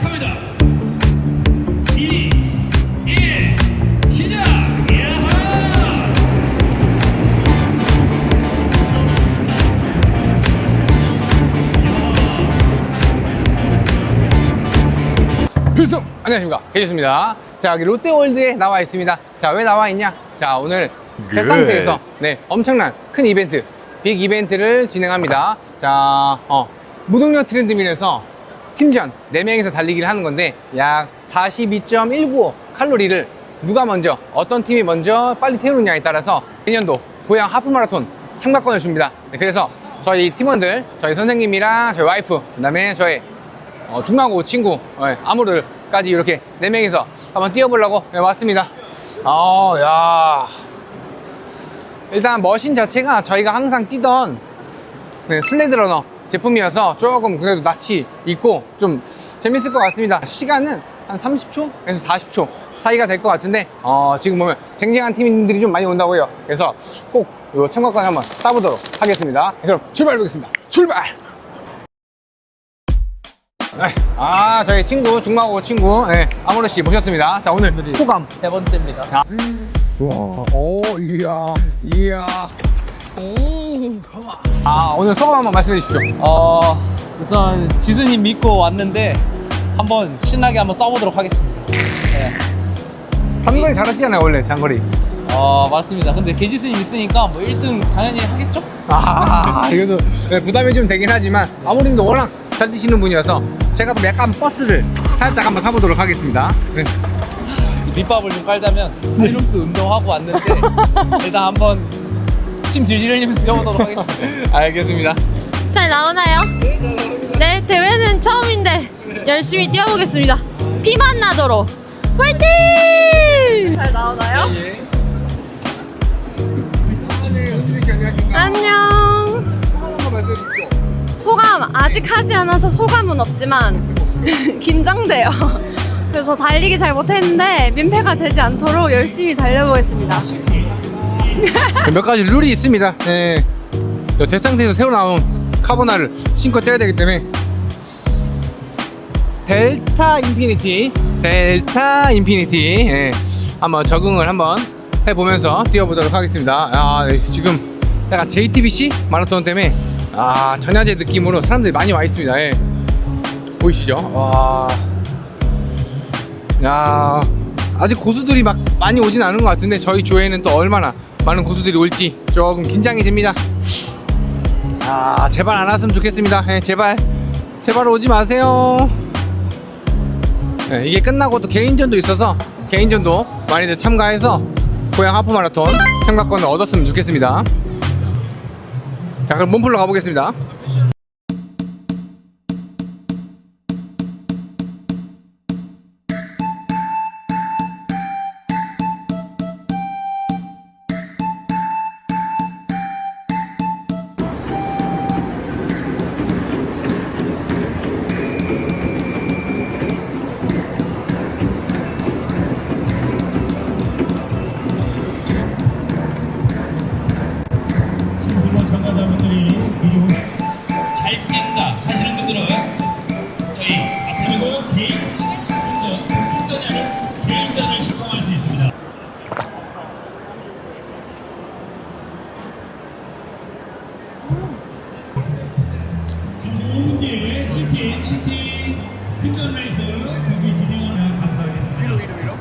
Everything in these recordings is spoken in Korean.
시작합니다. 2, 1, 시작! 야하! 필승! 안녕하십니까. 개지수입니다. 자, 여기 롯데월드에 나와 있습니다. 자, 왜 나와 있냐? 자, 오늘 대상대에서 네, 엄청난 큰 이벤트, 빅 이벤트를 진행합니다. 자, 어, 무동력 트렌드밀에서 팀전 4명이서 달리기를 하는 건데 약 42.195 칼로리를 누가 먼저, 어떤 팀이 먼저 빨리 태우느냐에 따라서 내년도 고양 하프마라톤 참가권을 줍니다. 네, 그래서 저희 팀원들, 저희 선생님이랑 저희 와이프, 그 다음에 저희 어, 중마고 친구 예, 아무르까지 이렇게 네 명이서 한번 뛰어보려고 예, 왔습니다. 아, 야. 일단 머신 자체가 저희가 항상 뛰던 네, 슬레드러너 제품이어서 조금 그래도 낯이 있고 좀 재밌을 것 같습니다. 시간은 한 30초에서 40초 사이가 될 것 같은데 어, 지금 보면 쟁쟁한 팀들이 좀 많이 온다고요. 그래서 꼭 이 참가권 한번 따보도록 하겠습니다. 그럼 출발해 보겠습니다. 출발! 네. 아, 저희 친구, 중마고 친구, 네, 아무르 씨 모셨습니다. 자, 오늘 소감. 세 번째입니다. 자. 와, 오, 이야, 이야. 아, 오늘 소감 한번 말씀해 주십시오. 어, 우선 지수님 믿고 왔는데 한번 신나게 한번 써보도록 하겠습니다. 네. 장거리 잘하시잖아요, 원래 장거리. 어, 맞습니다. 근데 개지수님 있으니까 뭐 1등 당연히 하겠죠? 아, 이것도 네, 부담이 좀 되긴 하지만 아무님도 워낙 잘 뛰시는 분이어서 제가 또 약간 버스를 살짝 한번 타보도록 하겠습니다. 네. 밑밥을 좀 깔자면 하이록스 운동하고 왔는데 일단 한번 침 질질 흘리면서 뛰어보도록 하겠습니다. 알겠습니다. 잘 나오나요? 네, 대회는 처음인데 열심히 뛰어보겠습니다. 피만 나도록 화이팅! 잘 나오나요? 예. 안녕하십니까? 안녕. 소감 아직 하지 않아서 소감은 없지만 긴장돼요. 그래서 달리기 잘 못했는데 민폐가 되지 않도록 열심히 달려보겠습니다. 몇 가지 룰이 있습니다. 네. 저 대상태에서 새로 나온 카보나를 신고 떼야 되기 때문에 델타 인피니티, 델타 인피니티 예. 한번 적응을 한번 해보면서 뛰어보도록 하겠습니다. 아, 네, 지금 약간 JTBC 마라톤 때문에 아 전야제 느낌으로 사람들이 많이 와 있습니다. 예. 보이시죠? 와, 야 아직 고수들이 막 많이 오진 않은 것 같은데 저희 조회는 또 얼마나 많은 고수들이 올지 조금 긴장이 됩니다. 아 제발 안 왔으면 좋겠습니다. 네, 제발 제발 오지 마세요. 네, 이게 끝나고 또 개인전도 있어서 개인전도 많이들 참가해서 고양 하프 마라톤 참가권을 얻었으면 좋겠습니다. 자 그럼 몸풀러 가보겠습니다. 시티, 시티 큰전 레이스 경기 진행하면 감사하겠습니다. 위로, 위로, 위로.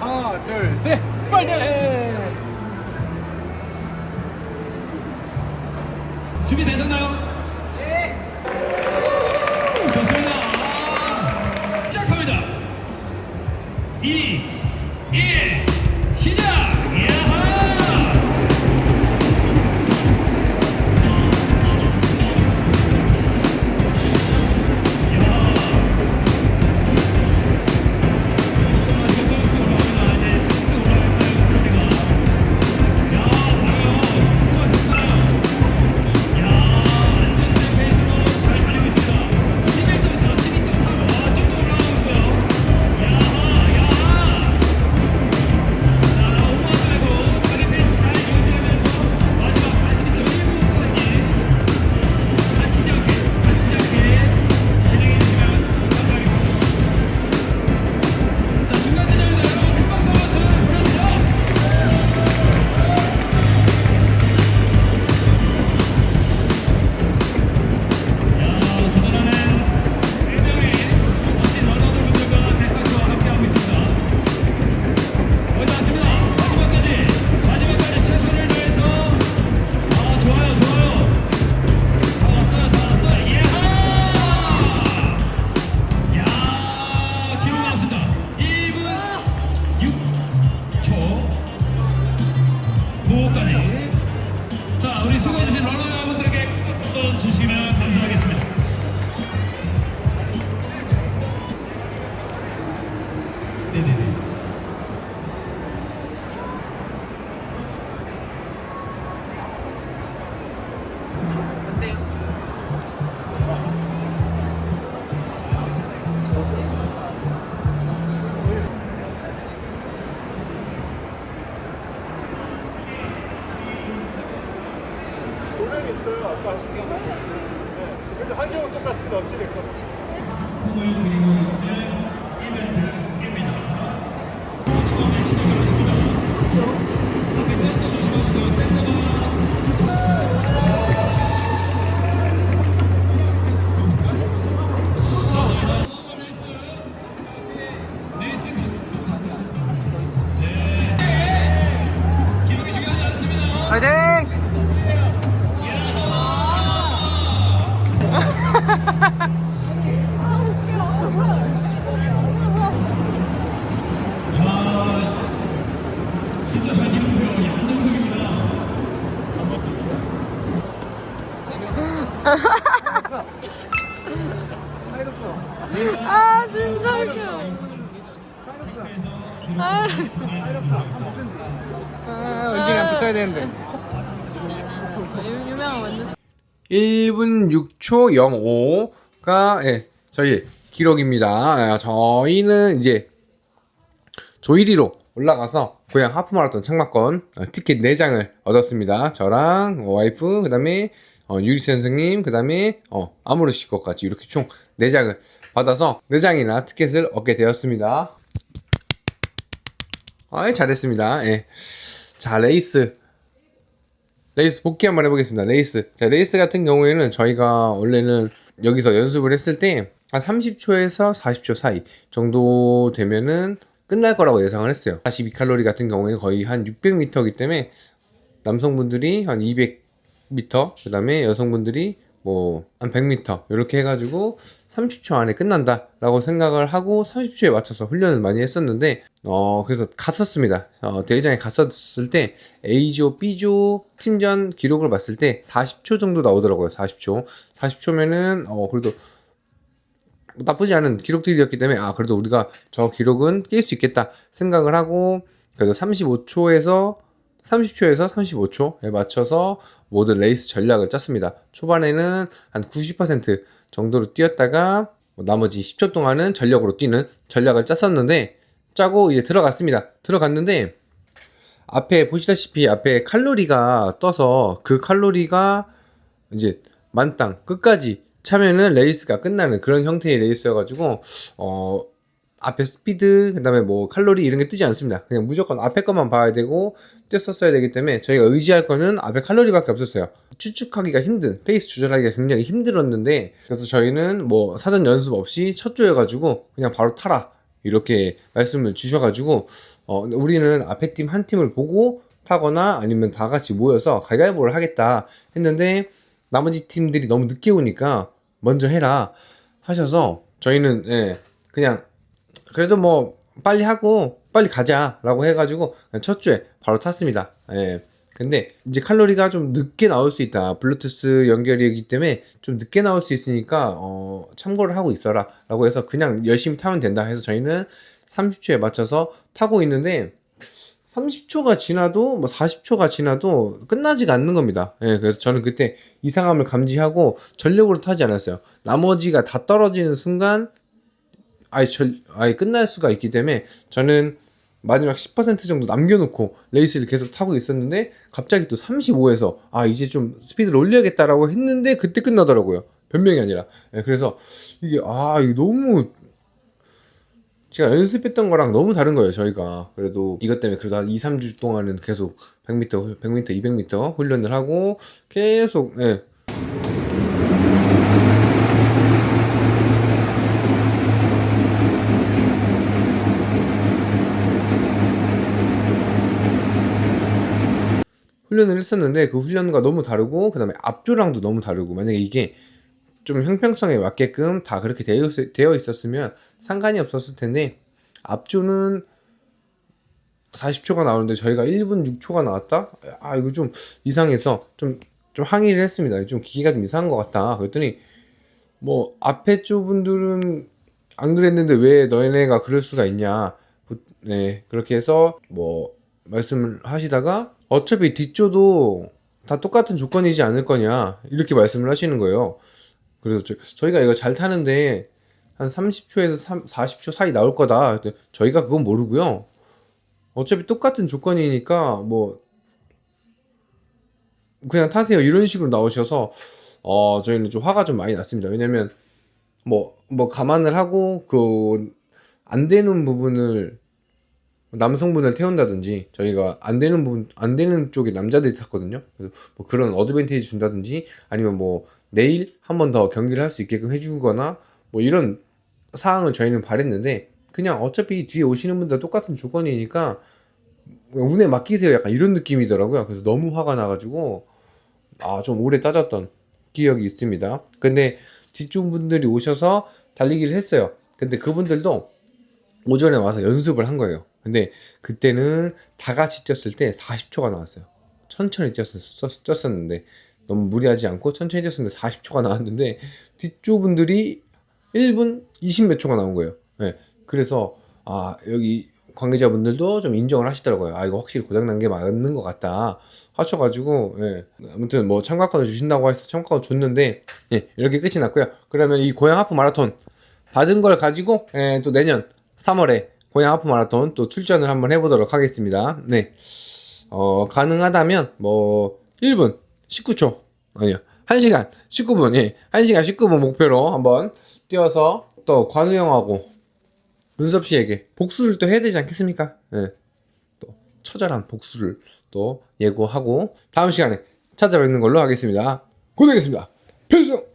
하나 둘 셋 빨리! 준비되셨나요? 豪華で 어찌됐건. 아 진짜 웃겨. 아 알았어. 아, 언젠가 붙어야 되는데. 유- 유명한 완전 1분 6초 05가 예, 저희 기록입니다. 아, 저희는 이제 조1위로 올라가서 고향 하프 마라톤 창마권 어, 티켓 4장을 얻었습니다. 저랑 어, 와이프 그다음에 어, 유리 선생님 그 다음에 어, 아무르 씨 것까지 이렇게 총 4장을 받아서 4장이나 티켓을 얻게 되었습니다. 아, 잘했습니다. 예. 자, 레이스 레이스 복귀 한번 해보겠습니다. 레이스. 자, 레이스 같은 경우에는 저희가 원래는 여기서 연습을 했을 때 한 30초에서 40초 사이 정도 되면은 끝날 거라고 예상을 했어요. 42칼로리 같은 경우에는 거의 한 600m이기 때문에 남성분들이 한 200m, 그 다음에 여성분들이 뭐 한 100m 이렇게 해가지고 30초 안에 끝난다 라고 생각을 하고 30초에 맞춰서 훈련을 많이 했었는데 어 그래서 갔었습니다. 어, 대회장에 갔었을 때 A조, B조 팀전 기록을 봤을 때 40초 정도 나오더라고요. 40초. 40초면은 어 그래도 뭐 나쁘지 않은 기록들이었기 때문에 아 그래도 우리가 저 기록은 깰 수 있겠다 생각을 하고 그래서 35초에서 30초에서 35초에 맞춰서 모든 레이스 전략을 짰습니다. 초반에는 한 90% 정도로 뛰었다가 뭐 나머지 10초 동안은 전력으로 뛰는 전략을 짰었는데 짜고 이제 들어갔습니다. 들어갔는데 앞에 보시다시피 앞에 칼로리가 떠서 그 칼로리가 이제 만땅 끝까지 차면은 레이스가 끝나는 그런 형태의 레이스여가지고 어 앞에 스피드 그 다음에 뭐 칼로리 이런 게 뜨지 않습니다. 그냥 무조건 앞에 것만 봐야 되고 뛰었었어야 되기 때문에 저희가 의지할 거는 앞에 칼로리밖에 없었어요. 추측하기가 힘든 페이스 조절하기가 굉장히 힘들었는데 그래서 저희는 뭐 사전 연습 없이 첫 조여가지고 그냥 바로 타라 이렇게 말씀을 주셔가지고 어 우리는 앞에 팀 한 팀을 보고 타거나 아니면 다 같이 모여서 가위바위보를 하겠다 했는데 나머지 팀들이 너무 늦게 오니까 먼저 해라 하셔서 저희는 예, 그냥 그래도 뭐 빨리 하고 빨리 가자라고 해가지고 첫 주에 바로 탔습니다. 예. 근데 이제 칼로리가 좀 늦게 나올 수 있다. 블루투스 연결이기 때문에 좀 늦게 나올 수 있으니까 어, 참고를 하고 있어라 라고 해서 그냥 열심히 타면 된다 해서 저희는 30초에 맞춰서 타고 있는데 30초가 지나도 뭐 40초가 지나도 끝나지가 않는 겁니다. 예, 그래서 저는 그때 이상함을 감지하고 전력으로 타지 않았어요. 나머지가 다 떨어지는 순간 아예 절, 아예 끝날 수가 있기 때문에 저는 마지막 10% 정도 남겨놓고 레이스를 계속 타고 있었는데 갑자기 또 35에서 아 이제 좀 스피드를 올려야겠다라고 했는데 그때 끝나더라고요. 변명이 아니라. 예, 그래서 이게 아 이게 너무 제가 연습했던 거랑 너무 다른 거예요, 저희가. 그래도 이것 때문에 그래도 한 2, 3주 동안은 계속 100m, 100m, 200m 훈련을 하고 계속 예. 훈련을 했었는데 그 훈련과 너무 다르고 그 다음에 앞조랑도 너무 다르고 만약에 이게 좀 형평성에 맞게끔 다 그렇게 되어, 있었으면 상관이 없었을 텐데 앞조는 40초가 나오는데 저희가 1분 6초가 나왔다? 아 이거 좀 이상해서 좀, 좀 항의를 했습니다. 좀 기계가 좀 이상한 것 같다. 그랬더니 뭐 앞에 쪽 분들은 안 그랬는데 왜 너네가 그럴 수가 있냐 네, 그렇게 해서 뭐 말씀을 하시다가 어차피 뒷조도 다 똑같은 조건이지 않을 거냐 이렇게 말씀을 하시는 거예요. 그래서 저, 희가 이거 잘 타는데 한 30초에서 40초 사이 나올 거다. 저희가 그건 모르고요. 어차피 똑같은 조건이니까 뭐 그냥 타세요 이런 식으로 나오셔서 어 저희는 좀 화가 좀 많이 났습니다. 왜냐면 뭐뭐 감안을 하고 그 안 되는 부분을 남성분을 태운다든지 저희가 안 되는 부분 안 되는 쪽에 남자들이 탔거든요. 그래서 뭐 그런 어드밴테이지 준다든지 아니면 뭐 내일 한 번 더 경기를 할 수 있게끔 해주거나 뭐 이런 사항을 저희는 바랬는데 그냥 어차피 뒤에 오시는 분들 똑같은 조건이니까 운에 맡기세요 약간 이런 느낌이더라고요. 그래서 너무 화가 나가지고 아 좀 오래 따졌던 기억이 있습니다. 근데 뒤쪽 분들이 오셔서 달리기를 했어요. 근데 그분들도 오전에 와서 연습을 한 거예요. 근데 그때는 다 같이 뛰었을 때 40초가 나왔어요. 천천히 뛰었, 뛰었었는데 너무 무리하지 않고 천천히 뛰었었는데 40초가 나왔는데 뒤쪽 분들이 1분 20 몇 초가 나온 거예요. 네. 그래서 아 여기 관계자분들도 좀 인정을 하시더라고요. 아 이거 확실히 고장난 게 맞는 것 같다 하셔가지고 예. 아무튼 뭐 참가권을 주신다고 해서 참가권 줬는데 예, 이렇게 끝이 났고요. 그러면 이 고양 하프 마라톤 받은 걸 가지고 예, 또 내년 3월에 고양 하프 마라톤 또 출전을 한번 해보도록 하겠습니다. 네, 어 가능하다면 뭐 1분 19초 아니요 1시간 19분 예 1시간 19분 목표로 한번 뛰어서 또 관우 형하고 눈섭 씨에게 복수를 또 해야 되지 않겠습니까? 예. 또 처절한 복수를 또 예고하고 다음 시간에 찾아뵙는 걸로 하겠습니다. 고생했습니다. 필승!